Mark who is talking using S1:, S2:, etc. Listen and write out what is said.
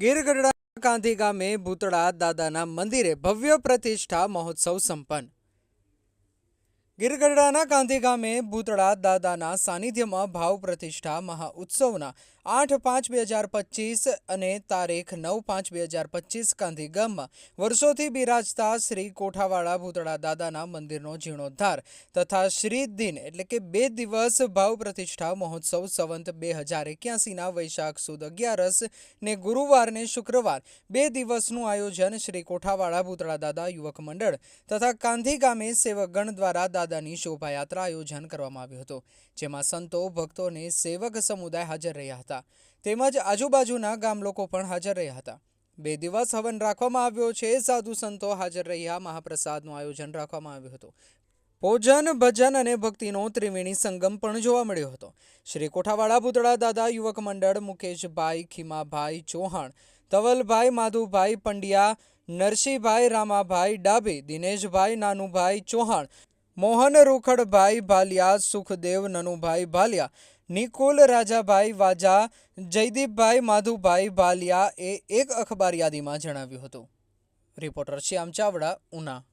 S1: ગીરગઢડા કાંધી ગામે ભૂતળા દાદાના મંદિરે ભવ્ય પ્રતિષ્ઠા મહોત્સવ સંપન્ન. ગીરગઢડાના કાંધી ગામે ભૂતળા દાદાના સાનિધ્યમાં ભાવ પ્રતિષ્ઠા મહાઉત્સવના આઠ પાંચ બે હજાર પચીસ અને તારીખ નવ પાંચ બે હજાર પચીસ ગામમાં વર્ષોથી બિરાજતા શ્રી કોઠાવાળા ભૂતળા દાદાના મંદિરનો જીર્ણોદ્ધાર તથા શ્રી દિન એટલે કે બે દિવસ ભાવ પ્રતિષ્ઠા મહોત્સવ સંવંત બે હજાર એક્યાસીના વૈશાખ સુદ અગિયારસ ને ગુરુવારને શુક્રવાર બે દિવસનું આયોજન શ્રી કોઠાવાળા ભૂતળા દાદા યુવક મંડળ તથા કાંધી ગામે સેવકગણ દ્વારા દાદાની શોભાયાત્રા આયોજન કરવામાં આવ્યું હતું, જેમાં સંતો ભક્તો અને સેવક સમુદાય હાજર રહ્યા હતા. તેમજ આજુબાજુના ગામ લોકો પણ હાજર રહ્યા હતા. બે દિવસ હવન રાખવામાં આવ્યો છે, સાધુ સંતો હાજર રહ્યા, મહાપ્રસાદનું આયોજન રાખવામાં આવ્યું હતું. ભોજન ભજન અને ભક્તિનો ત્રિવેણી સંગમ પણ જોવા મળ્યો હતો. શ્રી કોઠાવાડા ભૂતળા દાદા, યુવક મંડળ, મુકેશભાઈ, ખીમાભાઈ ચૌહાણ, ધવલભાઈ, માધુભાઈ પંડ્યા, નરસિંહભાઈ, રામાભાઈ ડાભી, દિનેશભાઈ, નાનુભાઈ ચૌહાણ, મોહન રૂખડભાઈ ભાલિયા, સુખદેવ, નનુભાઈ ભાલિયા નિકુલ રાજાભાઈ વાજા, જયદીપભાઈ માધુભાઈ ભાલિયા એ એક અખબાર યાદીમાં જણાવ્યું હતું. રિપોર્ટર શ્યામ ચાવડા, ઉના.